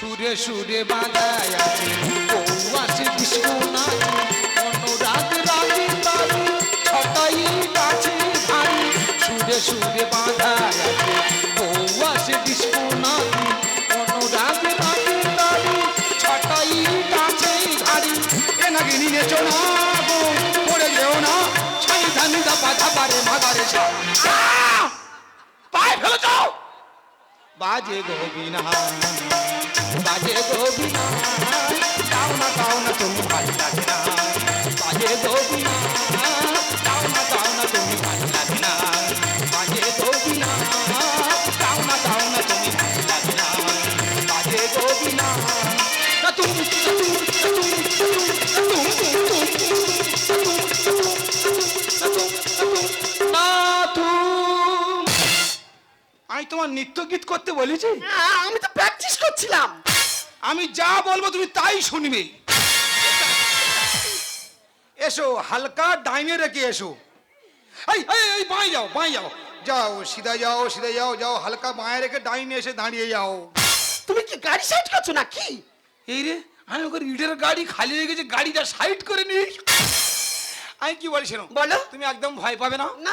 সুরে সুরে নাচে অনুরাগ রাগে তালে ছটাই গাছে ভারী সুরে সুরে বাঁধায় নাচে অনুরাগ রাগে তালে ছটাই গাছে ভারী এ নাকি নিয়ে গো পড়ে যেও না, ছাই ধানি দাপা ধাপারে মাদারে ছা পায়ে ফেলে যাও বাজে গোবিনা বাজে গোবিনা যাও না যাও না তুমি ভালো লাগে না। বাজে গোবিনা আমি তোমার নৃত্য গীত করতে বলেছি? আ- আমি তো প্র্যাকটিস করছিলাম। আমি যা বলব তুমি তাই শুনবে। এসো হালকা ডাইনে রেখে এসো। এই বাঁয়ে যাও বাঁয়ে যাও। যাও সিধা যাও সিধা যাও যাও হালকা বাঁয়ে রেখে ডাইনে এসে দাঁড়িয়ে যাও। তুমি কি গাড়ি সাইড করছ না কি এই রে আমি ওকে ইটের গাড়ি খালি হয়ে গেছে গাড়িটা সাইড করে নি আমি কি বলছি শোনো, বলো। তুমি একদম ভয় পাবে না? না।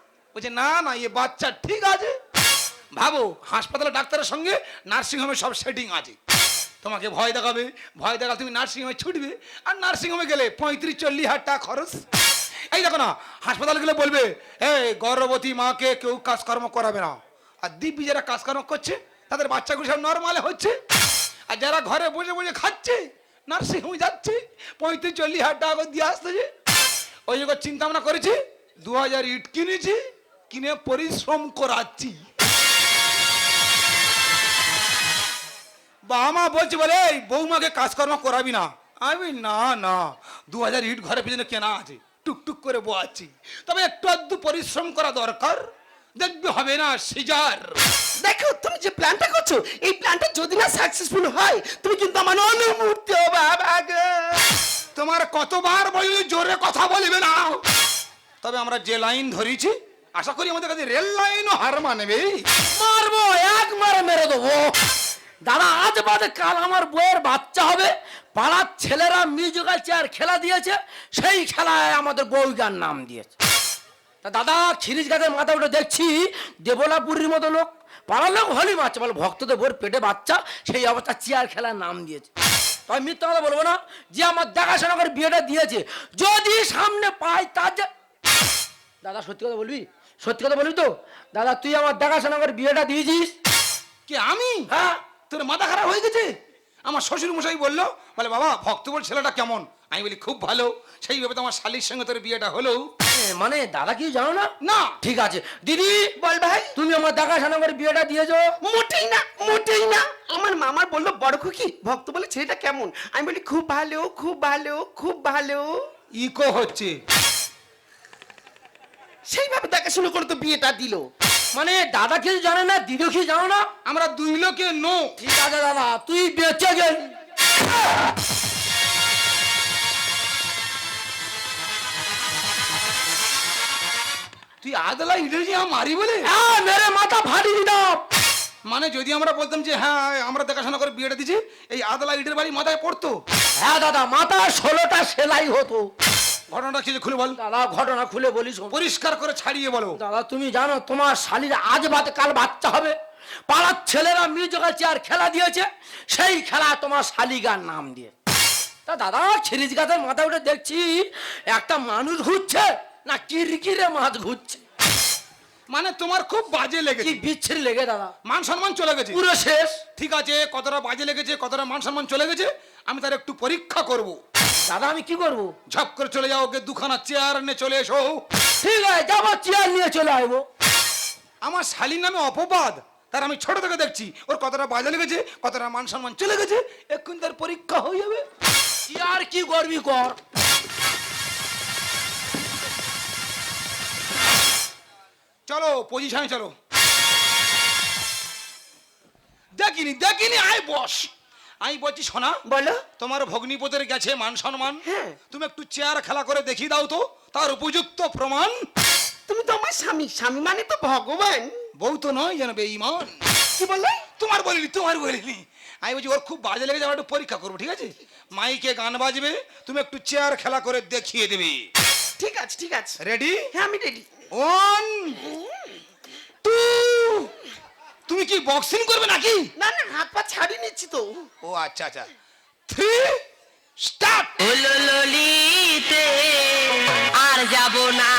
বলছে, না না, এ বাচ্চা ঠিক আছে। ভাবো, হাসপাতালে ডাক্তারের সঙ্গে নার্সিংহোমে সব সেটিং আছে। তোমাকে ভয় দেখাবে, ভয় দেখালে তুমি নার্সিংহোমে ছুটবে, আর নার্সিংহোমে গেলে পঁয়ত্রিশ, চল্লিশ হাজার টাকা খরচ। এই দেখো না, হাসপাতালে গেলে বলবে, এই গর্ভবতী মাকে কেউ কাজকর্ম করাবে না। আর দিব্যি যারা কাজকর্ম করছে, তাদের বাচ্চাগুলো সব নর্মালে হচ্ছে। আর যারা ঘরে বসে বসে খাচ্ছে, নার্সিংহোমে যাচ্ছে, পঁয়ত্রিশ, চল্লিশ হাজার টাকা দিয়ে আসতেছে। ওই জন্য চিন্তা ভাবনা করেছি, দু হাজার ইট কিনেছি কিনে পরিশ্রম করাচ্ছি। বাবা মা বলছে বলে এই বৌমাকে কাজকর্ম করাবি না। আমি না না দু হাজার ইট ঘরে পেছনে কেনা আছে টুকটুক করে বোয়াচ্ছি। তবে একটু আধটু পরিশ্রম করা দরকার দেখবে হবে না সিজার। দেখো তুমি যে প্ল্যানটা করছ এই প্ল্যানটা যদি না সাকসেসফুল হয় তুমি কিন্তু আমার অনুমূর্তি তোমার কতবার বলি জোরে কথা বলবে না। তবে আমরা যে লাইন ধরেছি আশা করি আমাদের কাছে রেল লাইনও হার মানবে। মারবো এক মারে মেরে দেবো। দাদা, আজ বাদে কাল আমার বইয়ের বাচ্চা হবে। পাড়ার ছেলেরা মিউজিক্যাল চেয়ার খেলা দিয়েছে, সেই খেলায় আমাদের বউগার নাম দিয়েছে। তা দাদা খিরিজ গাছের মাথা উঠে দেখছি, দেবলাপুরীর মতো লোক। পাড়ার লোক হলি বাচ্চা, বলে, ভক্তদের বউর পেটে বাচ্চা, সেই অবস্থা চেয়ার খেলার নাম দিয়েছে। তবে মিথ্যা কথা বলব না, যে আমার দেখাশোনা করে বিয়েটা দিয়েছে, যদি সামনে পাই তার দাদা, সত্যি কথা বলবি? সত্যি কথা বলবি তো? দাদা তুই আমার দেখাশোনা করে বিয়েটা দিয়েছিস? কি আমি? হ্যাঁ। তোর মাথা খারাপ হয়ে গেছে? আমার শ্বশুর মশাই বলল বলে বাবা ভক্ত বল ছেলেটা কেমন? আমি বলি খুব ভালো। সেইভাবে তো আমার শালির সঙ্গে তোর বিয়েটা হলো। মানে দাদা কি জানো না? না। ঠিক আছে। দিদি বল ভাই। তুমি আমার দেখাশোনা করে বিয়েটা দিয়েছ? মোটেই না মোটেই না। আমার মামার বলল বড় খুকি ভক্ত বলে ছেলেটা কেমন? আমি বলি খুব ভালো খুব ভালো খুব ভালো। ইকো হচ্ছে। দেখাশুনো করে তো বিয়েটা দিল। মানে দাদা কিছু জানে না দিদিও কি জানো না আমরা দুই লোকে নো। ঠিক আছে দাদা তুই বেঁচে গেল। তুই আদলা ইংরেজি মারি বলে? হ্যাঁ মেরে মাথা ফাটি দিতাম। মানে যদি আমরা বলতাম যে হ্যাঁ আমরা দেখাশোনা করে বিয়েটা দিছি এই আদলা ইটের বাড়ি মাথায় পড়তো? হ্যাঁ দাদা মাথা ষোলোটা সেলাই হতো। ঘটনাটা কি খুলে বল? দাদা ঘটনা খুলে বলিস পরিষ্কার করে ছাড়িয়ে বলো। দাদা তুমি জানো তোমার শালির আজ বাদে কাল বাচ্চা হবে। পাড়ার ছেলেরা মিউজিক্যাল চেয়ার খেলা দিয়েছে সেই খেলা তোমার শালিগার নাম দিয়ে। তা দাদা ছিরিজ গাছের মাথা উঠে দেখছি একটা মানুষ ঘুরছে না কিরকিরে মাছ ঘুরছে। মানে তোমার খুব বাজে লেগেছে। কি বিচ্ছিরি লেগে দাদা। মান সম্মান চলে গেছে। পুরো শেষ। ঠিক আছে কতটা বাজে লেগেছে কতটা মান সম্মান চলে গেছে আমি তার একটু পরীক্ষা করব। দাদা আমি কি করব? ঝপ করে চলে যাও ওকে দুখানা চেয়ার নিয়ে চলে এসো। ঠিক আছে যাব চেয়ার নিয়ে চলে আসব। আমার শালির নামে অপবাদ। তার আমি ছোট থেকে দেখছি। ওর কতটা বাজে লেগেছে কতটা মান সম্মান চলে গেছে এক্ষুনি তার পরীক্ষা হয়ে যাবে। আর কি করবি কর? চলো পজিশনে চলো। দেখিনি দেখিনি আয় বস। আমি বলছি শোনা বলো। তোমার ভগ্নিপদের গেছে মান সম্মান। হ্যাঁ। তুমি একটু চেয়ার খেলা করে দেখিয়ে দাও তো তার উপযুক্ত প্রমাণ। তুমি তো আমার স্বামী স্বামী মানে তো ভগবান। বউ তো নয় যেন বেঈমান। কি বললে? তোমার বলিনি তোমার বলিনি। আমি বলছি ওর খুব বাজে লেগে আমরা একটু পরীক্ষা করব ঠিক আছে? মাইকে গান বাজবে তুমি একটু চেয়ার খেলা করে দেখিয়ে দেবে। ঠিক আছে ঠিক আছে। রেডি হ্যাঁ আমি রেডি ওয়ান টু তুমি কি বক্সিং করবে নাকি? না না হাত পা ছাড়ি নিচ্ছি তো। ও আচ্ছা আচ্ছা। থ্রি স্টার্ট ও ললিতে আর যাব না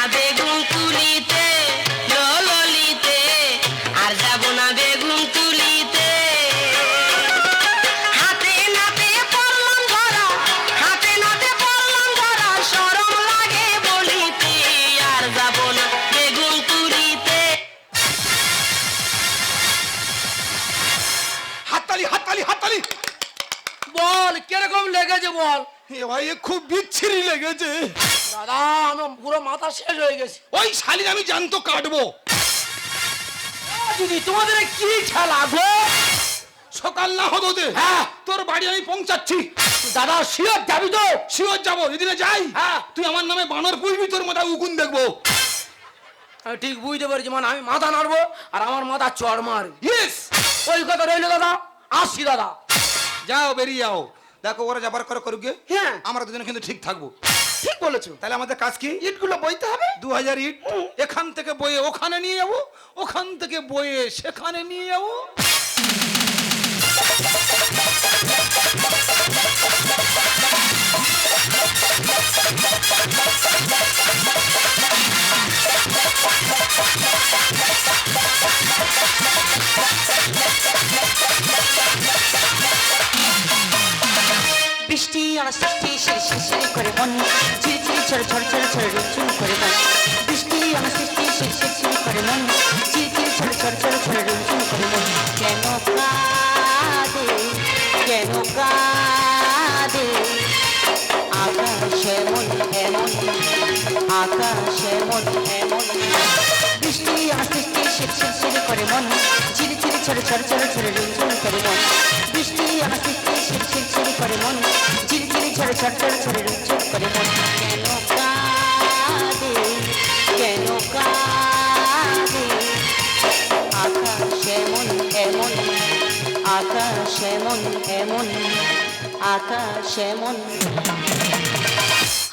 লেগেছে বল। এ ভাই এ খুব বিচ্ছিরি লেগেছে। দাদা আমার পুরো মাথা শেষ হয়ে গেছে। ওই শালির আমি জানতো কাটবো। দিদি তোমাদের কি খেলা গো? সকাল না হতো দে হ্যাঁ। তোর বাড়ি আমি পৌঁছাচ্ছি। দাদা শিওর যাবি তো? শিওর যাব যদি না যাই। হ্যাঁ। তুই আমার নামে বানর পুষবি তোর মাথায় উকুন দেখব। আমি ঠিক বুঝতে পারছি মানে আমি মাথা নাড়বো আর আমার মাথা চড় মার ইয়েস ওই কথা রইল দাদা আসছি দাদা। যাও বেরিয়ে যাও। দেখো ওরা যাবার করে করুক। হ্যাঁ। আমরা দুজনে কিন্তু ঠিক থাকব। ঠিক বলেছ। তাহলে আমাদের কাজ কি? ইটগুলো বইতে হবে? দু হাজার ইট এখান থেকে বয়ে ওখানে নিয়ে যাব ওখান থেকে বয়ে সেখানে নিয়ে যাব। আমার সৃষ্টি শির শির শির করে মন ঝিরি ঝিরি ঝড় ঝড় ঝড় ঝড় রুচুন করে মন বৃষ্টি আমার সৃষ্টি শির শির শির করে মন ঝিরি ঝিরি ঝড় ঝড় ঝড় ঝড় রুচুন করে মন কেন কাঁদে কেন কাঁদে? আকাশে মন এমন আকাশে মন এমন বৃষ্টি আমার সৃষ্টি শির শির শির করে মন ঝিরি ঝিরি ঝড় ঝড় ঝড় ঝড় রুচুন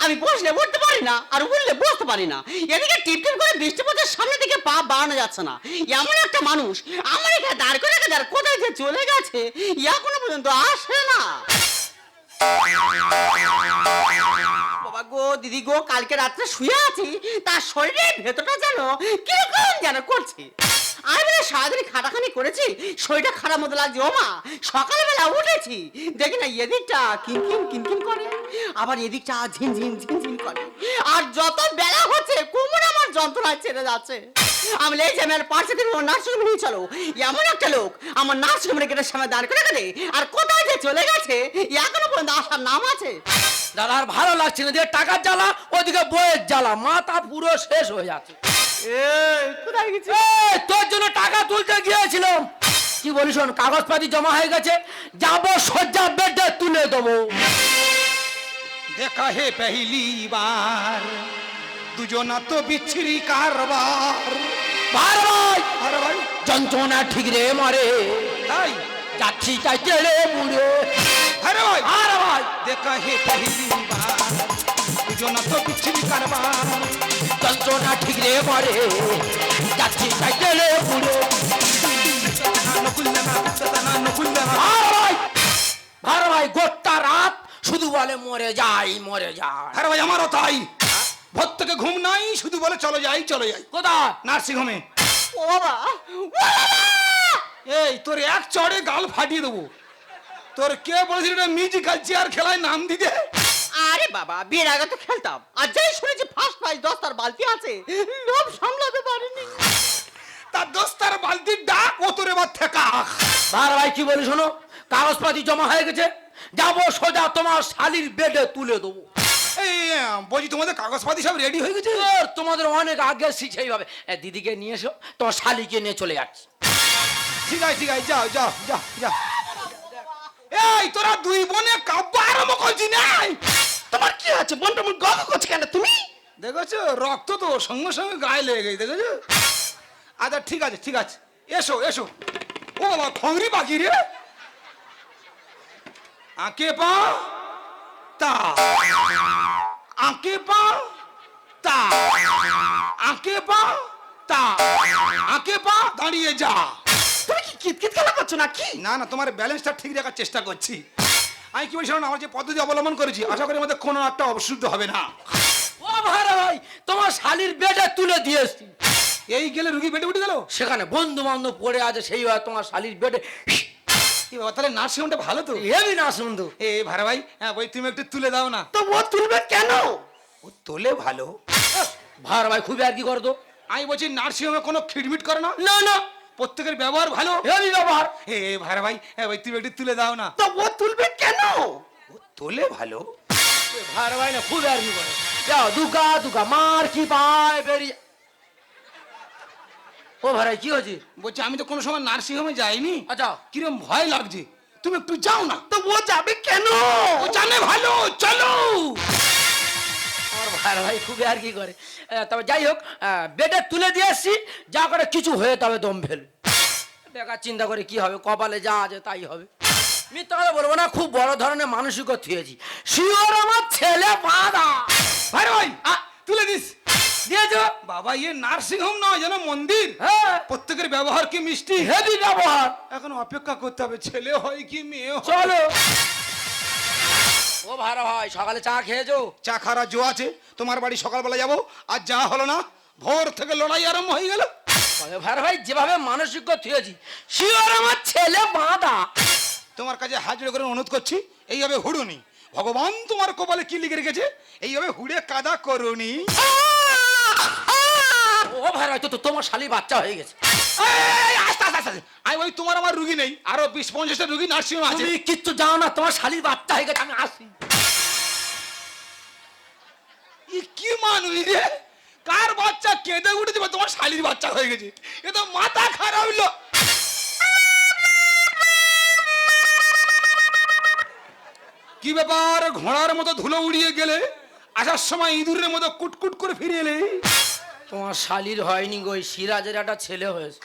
আমি বসলে উঠতে পারি না, আর উঠলে বসতে পারি না। এদিকে টিপটিপ করে বৃষ্টি পড়ছে সামনে দিকে পা বাড়ানো যাচ্ছে না। এমন একটা মানুষ, আমার এখানে দাঁড় করে দাঁড় কোথায় যে চলে গেছে ইয়া এখনও পর্যন্ত আসে না। বাবা গো, দিদি গো, কালকে রাত্রে শুয়ে আছি, তার শরীরের ভেতরটা যেন কীরকম যেন করছে। বলে সারাদিন খাটাখানি করেছি, শরীরটা খারাপ মতো লাগছে। ও মা, সকালবেলা উঠেছি, দেখি না এদিকটা কিনকিন কিনকিন করে, আবার এদিকটা ঝিনঝিন ঝিনঝিন করে। আর যত বেলা হচ্ছে, কোমর আমার যন্ত্রণায় ছেড়ে যাচ্ছে। আমি পাশে থেকে নার্সিংহোমে নিয়ে চলো। এমন একটা লোক আমার গেটের সামনে দাঁড় করে দে আর কোথায় যে চলে গেছে এখনও পর্যন্ত আসার নাম আছে। দাদা আর ভালো লাগছে না যে টাকার জ্বালা ওদিকে বইয়ের জ্বালা মাথা পুরো শেষ হয়ে যাচ্ছে। কোথায় গেছে তোর জন্য টাকা তুলতে গিয়েছিলাম। কি বলি শোন কাগজপাতি জমা হয়ে গেছে যাব সজ্জা বেডে তুলে দেবো। দেখা হে পহলি বার। দুজনা তো বিচ্ছিরি কারবার। ভাই ভাই যন্ত্রণা ঠিক রে মারে। তাই? যাচ্ছি তাই তেড়ে মুড়ে। আরে ভাই আরে ভাই দেখা হে পহলি বার দুজনা তো বিচ্ছিরি কারবার। যন্ত্রণা ঠিক রে মারে। যাচ্ছি তাই তেড়ে মুড়ে। ভাই গোটা রাত শুধু বলে মরে যাই মরে যাই। আরে ভাই আমারও তাই। ভোর থেকে ঘুম নাই শুধু বলে চলো যাই চলো যাই। কোথায়? নার্সিং হোমে ও বাবা! এই তোর এক চড়ে গাল ফাটিয়ে দেবো। তোর কে বলেছিল এটা মিউজিক্যাল চেয়ার খেলায় নাম দিতে? আরে বাবা বিয়ের আগে তো খেলতাম। আর যাই শুনেছি ফার্স্ট প্রাইজ দশটার বালতি আছে। লোভ সামলাতে পারিনি। তা তার দোস্তার বালতির ডাক ও তোর এবার থেকা ভার ভাই কি বলি শোনো? কাগজপাতি জমা হয়ে গেছে। যাব সোজা তোমার শালির বেডে তুলে দেবো। বলছি তোমাদের কাগজপাতি সব রেডি হয়ে গেছে? আর তোমাদের অনেক আগে শিখেই হবে এ, দিদিকে নিয়ে এসো তোমার শালিকে নিয়ে চলে যাচ্ছি। ঠিক আছে ঠিক আছে যাও যাও যাও যাও। এই তোরা দুই বোনে কাব্য আরম্ভ করছি নাই? তোমার কি আছে? বোনটা মুখ গগ করছে কেন তুমি? দেখেছ? রক্ত তো সঙ্গে সঙ্গে গায়ে লেগে গেছে দেখেছ? আচ্ছা ঠিক আছে ঠিক আছে। এসো এসো। ও বাবা খংরি রে। আঁকে পা। তা। আঁকে পা তা। আঁকে পা তা। আঁকে পা দাঁড়িয়ে যা। তুমি কি কিতকিত খেলা করছ না কি না না তোমার ব্যালেন্সটা ঠিক রাখার চেষ্টা করছি। আমি কি বলছি শোনো না, আমার যে পদ্ধতি অবলম্বন করেছি আশা করি আমাদের কোনো একটা অবশুদ্ধ হবে না। ও ভাই ভাই তোমার শালির বেডে তুলে দিয়েছি এই গেলে রুগী বেটে উঠে গেল? সেখানে বন্ধু বান্ধব পড়ে আছে সেই হয় তোমার শালির বেডে। এ বাবা তাহলে নার্সিংহোমটা ভালো তো। এ ভাড়া ভাই হ্যাঁ তুমি একটু তুলে দাও না। তো ও তুলবে কেন? ও তোলে ভালো। ভাই খুবই আর কি করতো আমি বলছি নার্সিংহোমে কোনো খিটমিট করে না? না না। প্রত্যেকের ব্যবহার ভালো? হেবি ব্যবহার। এ ভাড়া ভাই হ্যাঁ ভাই তুমি একটু তুলে দাও না। তো ও তুলবে কেন? ও তোলে ভালো? ভার ভাই না খুবই আর কি করে। যাও দুগা দুগা মার কি পায় বেরিয়ে ও ভাই কি হয়েছে? বলছি আমি তো কোনো সময় নার্সিং হোমে যাইনি। আচ্ছা। কিরম ভয় লাগছে। তুমি একটু যাও না। তো ও যাবে কেন? ও জানে ভালো চলো। আমার ভাই ভাই খুবই আর কি করে। তবে যাই হোক বেডে তুলে দিয়ে এসছি যা করে কিছু হয়ে তবে দম ফেল। বেকার চিন্তা করে কি হবে কপালে যা আছে তাই হবে। মিথ্যা কথা বলব না খুব বড় ধরনের মানসিক থুয়েছি। শিওর আমার ছেলে ভাড়া ভাই আ, তুলে দিস। দিয়েছ বাবা ইয়ে নার্সিং হোম নয় যেন মন্দির। হ্যাঁ। প্রত্যেকের ব্যবহার কি মিষ্টি? হেভি ব্যবহার। এখন অপেক্ষা করতে হবে ছেলে হয় কি মেয়ে হয়? চলো। ও ভাড়া ভাই সকালে চা খেয়েছো? চা খারা জো আছে তোমার বাড়ি সকালবেলা যাব আর যা হলো না ভোর থেকে লড়াই আরম্ভ হয়ে গেল। তবে ভাই যেভাবে মানসিক থুয়েছি শিওর আমার ছেলে বাঁধা। তোমার কাছে হাজির করে অনুরোধ করছি এইভাবে হুড়ুনি। ভগবান তোমার কপালে কি লিখে রেখেছে? এইভাবে হুড়ে কাদা করুনি। ও ভাই তো তো তোমার শালি বাচ্চা হয়ে গেছে। এই, আস্তে আস্তে আস্তে আস্তে। আমি ওই তোমার আমার রুগী নেই? আরও বিশ পঞ্চাশটা রুগী আছে। তুমি কিচ্ছু জানো না তোমার শালির বাচ্চা হয়ে গেছে আমি আসি। ই কি মানুষ রে? কার বাচ্চা কেঁদে উঠেছে বা তোমার শালির বাচ্চা হয়ে গেছে? এ তো মাথা খারাপ হইল। কি ব্যাপার ঘোড়ার মতো ধুলো উড়িয়ে গেলে আসার সময় ইঁদুরের মতো কুটকুট করে ফিরে এলে? তোমার শালির হয়নি গো সিরাজের একটা ছেলে হয়েছে।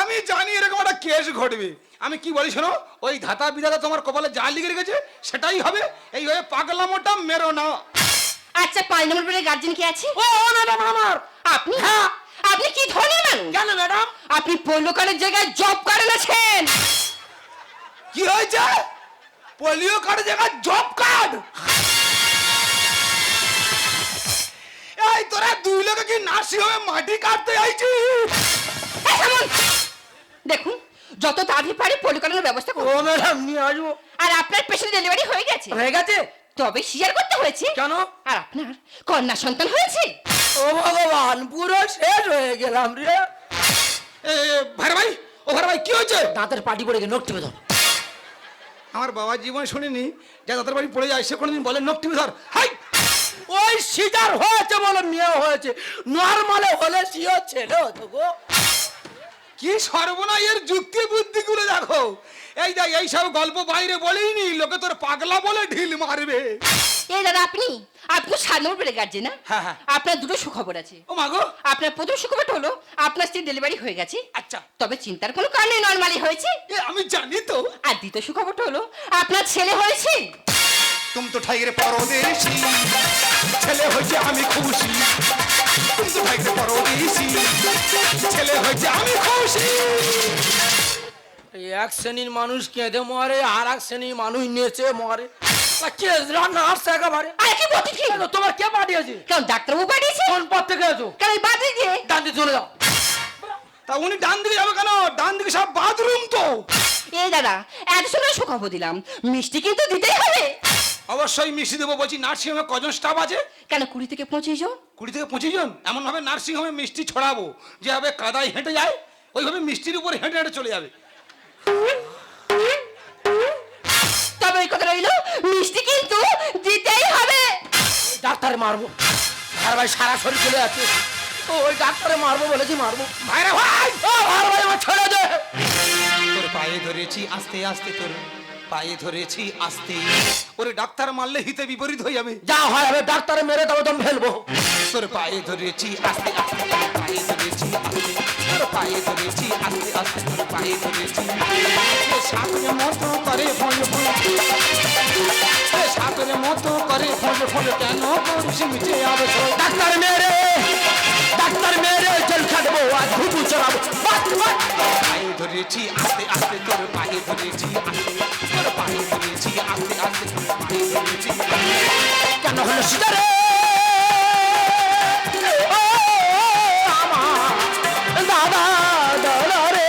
আমি জানি এরকম একটা কেস ঘটবে। আমি কি বলি শোনো ওই ধাতা বিধাতা তোমার কপালে যা লিখে রেখেছে সেটাই হবে। এই এইভাবে পাগলামোটা মেরো না। আচ্ছা পাঁচ নম্বর বেডের গার্জেন কি আছে? ও ও ম্যাডাম আমার। আপনি? হ্যাঁ। আপনি কি ধনী মানুষ? কেন ম্যাডাম আপনি পল্লকালের জায়গায় জব কার্ড আছেন। কি হয়েছে? পোলিও কার্ড জায়গায় জব কার্ড? এই তোরা দুই লোকে কি নার্সিং হোমে মাটি কাটতে আইছি দেখুন যত তাড়াতাড়ি পারি পল্লকালের ব্যবস্থা ও করুন ম্যাডাম নিয়ে আসব। আর আপনার পেশেন্ট ডেলিভারি হয়ে গেছে। হয়ে গেছে? তবে সিজার করতে হয়েছে। কেন? আর আপনার কন্যা সন্তান হয়েছে? ও ভগবান পুরো শেষ হয়ে গেলাম রে। এ, ভাই ও ভাই ভাই কি হয়েছে? দাঁতের পাটি পড়ে গিয়ে নোক টিপে ধর। আমার বাবার জীবনে শুনিনি যা দাদার বাড়ি পড়ে যায় সে কোনোদিন বলে টিপে ধর। হাই! ওই সিজার হয়েছে বলে মেয়ে হয়েছে। নর্মালে হলে সিও ছেলে হতো গো। কি সর্বনা এর যুক্তি বুদ্ধি গুলো দেখো। এই দেখ এই সব গল্প বাইরে বলেইনি লোকে তোর পাগলা বলে ঢিল মারবে। এই দাদা আপনি আপনি বেডের গার্জেন না? হ্যাঁ, হ্যাঁ। আপনার দুটো সুখবর আছে। ও মাগো আপনার প্রথম সুখবর হলো আপনার স্ত্রী ডেলিভারি হয়ে গেছে। আচ্ছা। তবে চিন্তার কোনো কারণে নর্মালি হয়েছে। এ আমি জানি তো। আর দ্বিতীয় সুখবরটা হলো আপনার ছেলে হয়েছে। তুম তো ঠাইরে পরদেশি ছেলে হয়েছে আমি খুশি তুম তো ঠাইরে পরদেশি ছেলে হয়েছে আমি খুশি এক শ্রেণির মানুষ কেঁদে মরে আর এক শ্রেণির মানুষ নেচে মরে। রান্না আসছে একেবারে আর কি কেন, তোমার কে পাঠিয়েছে কেন ডাক্তারবাবু পাঠিয়েছে কোন পথ থেকে দিয়ে চলে যাও। তা উনি ডান দিকে যাবে কেন? ডান দিকে সব বাথরুম তো। এই দাদা দিলাম। মিষ্টি কিন্তু দিতেই হবে। অবশ্যই মিশিয়ে দেবো বলছি নার্সিংহোমে কজন স্টাফ আছে? কেন কুড়ি থেকে পঁচিশ জন? কুড়ি থেকে পঁচিশ জন? এমনভাবে নার্সিং হোমে মিষ্টি ছড়াবো যেভাবে কাদায় হেঁটে যায় ওইভাবে মিষ্টির উপরে হেঁটে হেঁটে চলে যাবে। তবে এই কথা রইল মিষ্টি কিন্তু দিতেই হবে। ডাক্তারে মারবো। ভার ভাই সারা শরীর চলে যাচ্ছে। ও, ওই ডাক্তারে মারবো বলেছি মারবো। ভাইরা ভাই! ও ভাই আমার ছেড়ে দে। তোর পায়ে ধরেছি আস্তে আস্তে তোর পায়ে ধরেছি আস্তে। ওরে ডাক্তার মারলে হিতে বিপরীত হয়ে যাবে। যা হয় হবে ডাক্তারে মেরে তবে দম ফেলব। তোর পায়ে ধরেছি আস্তে আস্তে পায়ে ধরেছি আস্তে তোর পায়ে ধরেছি আস্তে আস্তে তোর পায়ে ধরেছি। এ সাপের মতো করে ফল ফল এ সাপের মতো করে ফল ফল কেন করছিস মিটে আবে ডাক্তার মেরে ডাক্তার মেরে জেল খাটবো আর ঘুঘু চড়াবো। পায়ে ধরেছি আস্তে আস্তে তোর পায়ে ধরেছি আস্তে। পায়ে ধরেছি আস্তে আস্তে তোর পায়ে কেন হলো সিজারে ও, দাদা দাদা রে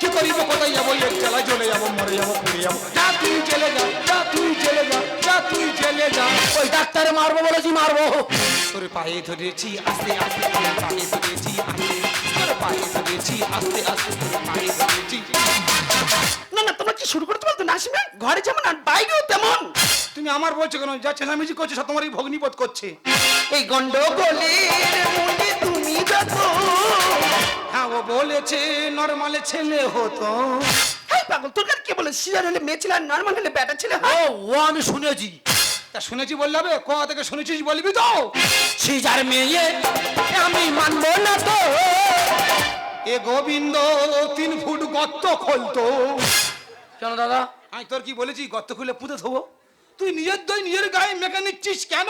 কি করিব কোথায় যাব এক চলে যাব মরে যাব পুড়ে যাব যা তুই চলে যা যা তুই চলে যা যা তুই চলে যা ওই ডাক্তারে মারবো বলেছি মারবো তোর পায়ে ধরেছি আস্তে আস্তে তোর পায়ে ধরেছি আস্তে তোর পায়ে ধরেছি আস্তে আস্তে তোর পায়ে ধরেছি। না না তোমরা কি শুরু করতে বলতো নাসিমে? ঘরে যেমন আর বাইরেও তেমন। তুমি আমার বলছো কেন? যা চেঁচামেচি করছে সব তোমার এই ভগ্নিপথ করছে। এই গন্ডগোলের মূলে তুমি যত হ্যাঁ ও বলেছে নর্মালে ছেলে হতো। হাই পাগল তোর কাছে কে বলে? সিজার হলে মেয়ে ছিল আর নর্মাল হলে ব্যাটা ছিল ও ও আমি শুনেছি। তা শুনেছি বললে হবে? কোয়া থেকে শুনেছিস বলবি তো? সিজার মেয়ে আমি মানবো না তো। এ গোবিন্দ তিন ফুট গর্ত খোলতো। কেন দাদা আমি তোর কি বলেছি? গর্ত খুলে পুঁতে থবো। তুই নিজের দই নিজের গায়ে মেখে নিচ্ছিস কেন?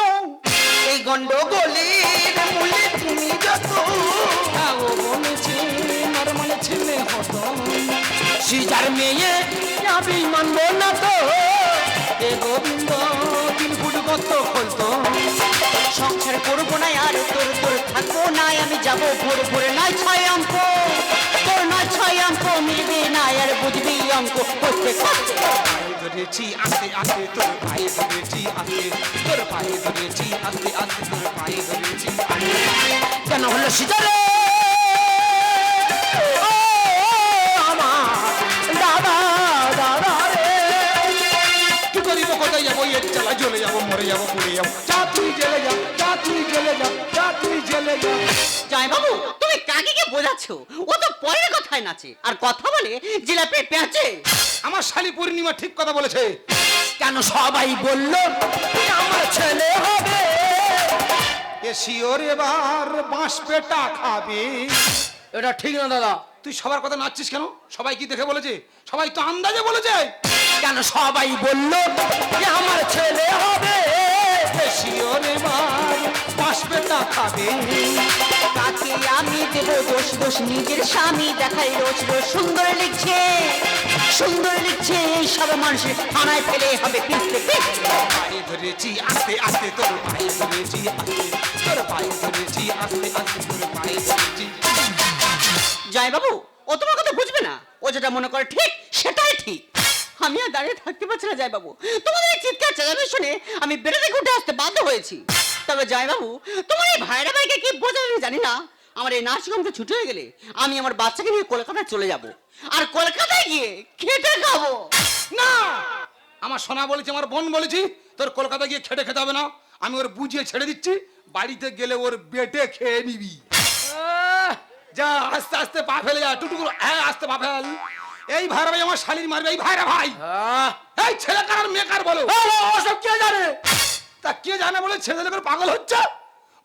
এই গন্ডগোলের মূলে তুমি যত। হ্যাঁ ও বলেছে নর্মালে ছেলে হতো। সিজার মেয়ে আমি মানবো না তো। এ গোবিন্দ তিন ফুট গর্ত খোলতো সংসার করব না আর, তোর তোর থাকব না, আমি যাব ভোর ভোর। নয় ছয় অঙ্ক, তোর নয় ছয় অঙ্ক মিলবে না আর বুঝবি অঙ্ক করতে। ধরেছি, আস্তে আস্তে তোর পায়ে ধরেছি, আস্তে। তোর পায়ে ধরেছি, আস্তে আস্তে তোর পায়ে ধরেছি। কেন হলো সিজারে? কোথায় যাব এর চালা চলে যাব মরে যাব পুড়ে যাব যা তুই জেলে যা যা তুই জেলে যা যা তুই জেলে যা। জয় বাবু তুমি কাকে কে বোঝাচ্ছ? ও তো পরের কথায় নাচে আর কথা বলে জিলাপি পেঁচে আমার শালি পূর্ণিমা ঠিক কথা বলেছে। কেন সবাই বলল আমার ছেলে হবে। এ শিওর এবার বাঁশ পেটা খাবে। এটা ঠিক না দাদা। তুই সবার কথা নাচছিস কেন? সবাই কি দেখে বলেছে? সবাই তো আন্দাজে বলেছে। কেন সবাই বলল আমার ছেলে হবে? খাবে আমি দেব দোষ দোষ নিজের স্বামী দেখাই রোজ রোজ। সুন্দর লিখছে সুন্দর লিখছে এই সব মানুষের থানায় ফেলে হবে পিছতে পিছতে পায়ে ধরেছি আস্তে আস্তে তোর পায়ে ধরেছি তোর পায়ে ধরেছি আস্তে আস্তে তোর পায়ে ধরেছি। জয় বাবু ও তোমার কথা বুঝবে না। ও যেটা মনে করে ঠিক সেটাই ঠিক। আমি আর দাঁড়িয়ে থাকতে পারছি না জয়বাবু তোমাদের এই চিৎকার চেঁচাবে শুনে আমি বেড়ে থেকে উঠে আসতে বাধ্য হয়েছি। তবে জয়বাবু তোমার এই ভাইরা ভাইকে কি বোঝাবে আমি জানি না। আমার এই নার্সিংহোমকে ছুটি হয়ে গেলে আমি আমার বাচ্চাকে নিয়ে কলকাতায় চলে যাব। আর কলকাতায় গিয়ে খেটে খাব। না! আমার সোনা বলেছে, আমার বোন বলেছি, তোর কলকাতা গিয়ে খেটে খেতে হবে না। আমি ওর বুঝিয়ে ছেড়ে দিচ্ছি, বাড়িতে গেলে ওর বেটে খেয়ে নিবি। যা, আস্তে আস্তে পা ফেলে যা টুটু করে হ্যাঁ আস্তে পা ফেল। এই ভাইরা ভাই আমার শালির মারবে এই ভাইরা ভাই। আহ, এই ছেলে কার আর মেয়ে কার বলো? ও, ও, ওসব কে জানে? তা কে জানে বলে ছেলে করে পাগল হচ্ছে?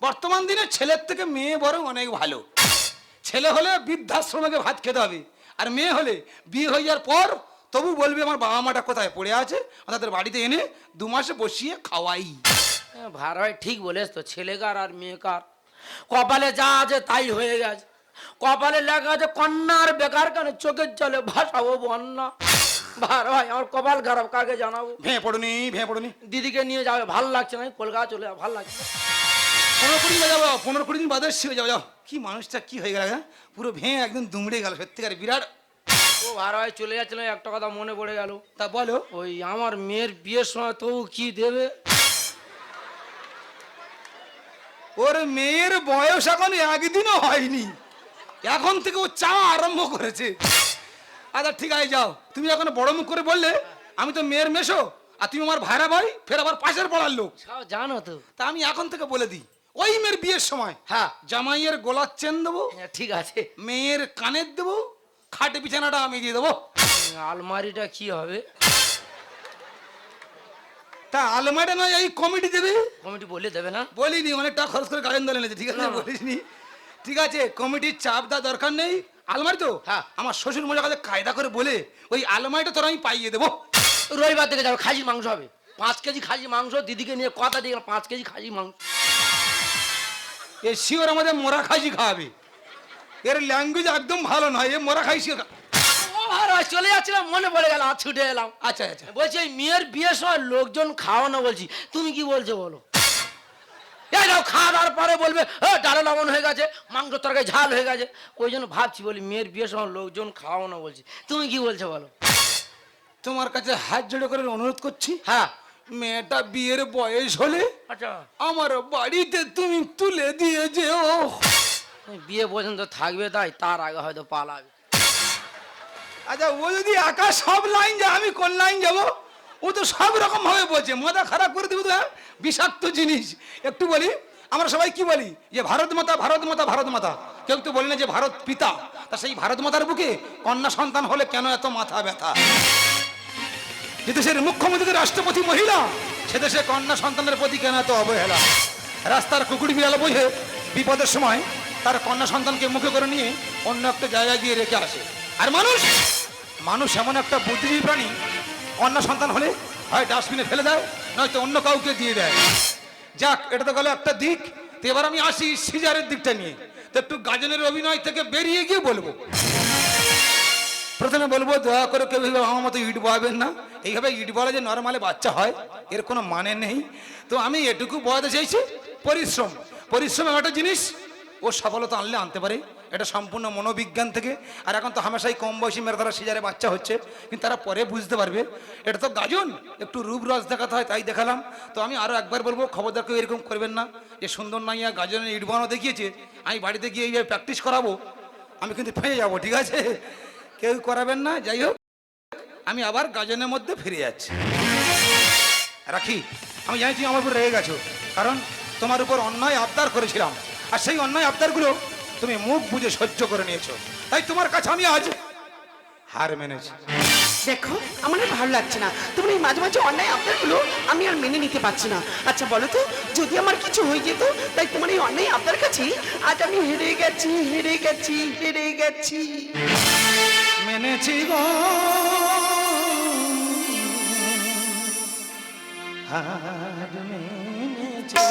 বর্তমান দিনে ছেলের থেকে মেয়ে বরং অনেক ভালো। ছেলে হলে বৃদ্ধাশ্রমে ভাত খেতে হবে আর মেয়ে হলে বিয়ে হয়ে যাওয়ার পর তবু বলবি আমার বাবা মাটা কোথায় পড়ে আছে তাদের বাড়িতে এনে দু মাসে বসিয়ে খাওয়াই। ভার ভাই ঠিক বলেছ তো ছেলেকার আর মেয়েকার কপালে যা আছে তাই হয়ে গেছে। কপালে লেখা আছে কন্যার বেকার কেন? চোখের জলে ভাসাবো বন্যা। ভার ভাই আমার কপাল খারাপ কাকে জানাব? ভেঙে পড়ুনি ভেঙে পড়ুনি। দিদিকে নিয়ে যাবে ভালো লাগছে না কলকাতা চলে যাবে ভালো লাগছে। পনেরো কুড়ি দিন যাব পনেরো কুড়ি দিন বাদে শিখে যাব যাও। কি মানুষটা কি হয়ে গেল হ্যাঁ? পুরো ভেঙে একদম দুমড়ে গেল সত্যিকার বিরাট। ও ভার ভাই চলে যাচ্ছিল একটা কথা মনে পড়ে গেল। তা বলো। ওই আমার মেয়ের বিয়ের সময় তবু কি দেবে? ওর মেয়ের বয়স এখন একদিনও হয়নি। এখন থেকে ও চাওয়া আরম্ভ করেছে। আচ্ছা ঠিক আছে যাও। তুমি এখন বড় মুখ করে বললে আমি তো মেয়ের মেশো আর তুমি আমার ভাইরা ভাই ফের আবার পাশের পড়ার লোক। জানো তো। তা আমি এখন থেকে বলে দিই ওই মেয়ের বিয়ের সময় হ্যাঁ। জামাইয়ের গোলার চেন দেবো হ্যাঁ, ঠিক আছে। মেয়ের কানের দেবো খাটে বিছানাটা আমি দিয়ে দেবো। আলমারিটা কি হবে? তা আলমারি নয় এই কমিটি দেবে? কমিটি বলে দেবে না? বলিনি অনেক টাকা খরচ করে গাজন দলে ঠিক আছে? না। বলিসনি। ঠিক আছে কমিটির চাপ দেওয়া দরকার নেই। আলমারি তো? হ্যাঁ। আমার শ্বশুর মজা কাছে কায়দা করে বলে ওই আলমারিটা তোরা আমি পাইয়ে দেবো। রবিবার থেকে যাবে খাসির মাংস হবে। পাঁচ কেজি খাসি মাংস দিদিকে নিয়ে কথা দিয়ে গেলাম, পাঁচ কেজি খাসি মাংস। এ শিওর আমাদের মোরা খাসি খাওয়াবে এর ল্যাঙ্গুয়েজ একদম ভালো নয় এ মোরা খাই শিওর চলে যাচ্ছিলাম মনে পড়ে গেল আর ছুটে এলাম। আচ্ছা আচ্ছা। বলছি এই মেয়ের বিয়ের সময় লোকজন খাওয়ানো বলছি তুমি কি বলছো বলো? এই খাওয়া দাওয়ার পরে বলবে ডালো লবণ হয়ে গেছে মাংস তরকারি ঝাল হয়ে গেছে। ওই জন্য ভাবছি বলি মেয়ের বিয়ের সময় লোকজন খাওয়ানো বলছি। তুমি কি বলছো বলো? তোমার কাছে হাত জোড়ে করে অনুরোধ করছি? হ্যাঁ। মেয়েটা বিয়ের বয়স হলে আচ্ছা। আমার বাড়িতে তুমি তুলে দিয়ে যেও। বিয়ে পর্যন্ত থাকবে তাই তার আগে হয়তো পালাবে। আচ্ছা ও যদি একা সব লাইন যায় আমি কোন লাইন যাব? ও তো সব রকম ভাবে বলছে মাথা খারাপ করে দেবে হ্যাঁ? বিষাক্ত জিনিস। একটু বলি, আমরা সবাই কি বলি? যে ভারত মাতা ভারত মাতা ভারত মাতা। কেউ তো বলি না যে ভারত পিতা। তা সেই ভারত মাতার বুকে কন্যা সন্তান হলে কেন এত মাথা ব্যথা? যে দেশের মুখ্যমন্ত্রী, রাষ্ট্রপতি, মহিলা, সে দেশে কন্যা সন্তানের প্রতি কেন এত অবহেলা? রাস্তার কুকুর বিড়াল বোঝে বিপদের সময় তার কন্যা সন্তানকে মুখে করে নিয়ে অন্য একটা জায়গায় গিয়ে রেখে আসে। আর মানুষ মানুষ এমন একটা বুদ্ধিজীবী প্রাণী কন্যা সন্তান হলে হয় ডাস্টবিনে ফেলে দেয় নয়তো অন্য কাউকে দিয়ে দেয়। যাক, এটা তো গেল একটা দিক। তো এবার আমি আসি সিজারের দিকটা নিয়ে। তো একটু গাজনের অভিনয় থেকে বেরিয়ে গিয়ে বলব। প্রথমে বলব, দয়া করে কেউ আমার মতো ইট বয়াবেন না। এইভাবে ইট বলা যে নর্মালে বাচ্চা হয়, এর কোনো মানে নেই। তো আমি এটুকু বয়াতে চাইছি, পরিশ্রম। পরিশ্রম একটা জিনিস, ও সফলতা আনলে আনতে পারে। এটা সম্পূর্ণ মনোবিজ্ঞান থেকে। আর এখন তো হামেশাই কম বয়সী মেয়েরা তারা সিজারে বাচ্চা হচ্ছে। কিন্তু তারা পরে বুঝতে পারবে। এটা তো গাজন, একটু রূপ রস দেখাতে হয়, তাই দেখালাম। তো আমি আরও একবার বলব, খবরদার কেউ এরকম করবেন না যে সুন্দর নাইয়া গাজনের ইট দেখিয়েছে, আমি বাড়িতে গিয়ে এইভাবে প্র্যাকটিস করাবো, আমি কিন্তু ফেঁয়ে যাব, ঠিক আছে? কেউ করাবেন না, যাই হোক, আমি আবার গাজনের মধ্যে ফিরে যাচ্ছি। রাখি, আমি জানি তুমি আমার উপর রেগে গেছো, কারণ তোমার উপর অন্যায় আবদার করেছিলাম। আর সেই অন্যায় আবদারগুলো তুমি মুখ বুঝে সহ্য করে নিয়েছো। তাই তোমার কাছে আমি আজ হার মেনেছি। দেখো আমার আর ভালো লাগছে না। তোমার এই মাঝে মাঝে অন্যায় আবদারগুলো আমি আর মেনে নিতে পারছি না। আচ্ছা বলো তো যদি আমার কিছু হয়ে যেত তাই তোমার এই অন্যায় আপনার কাছে আজ আমি হেরে গেছি হেরে গেছি হেরে গেছি। মেনেছি গো। হার মেনেছি।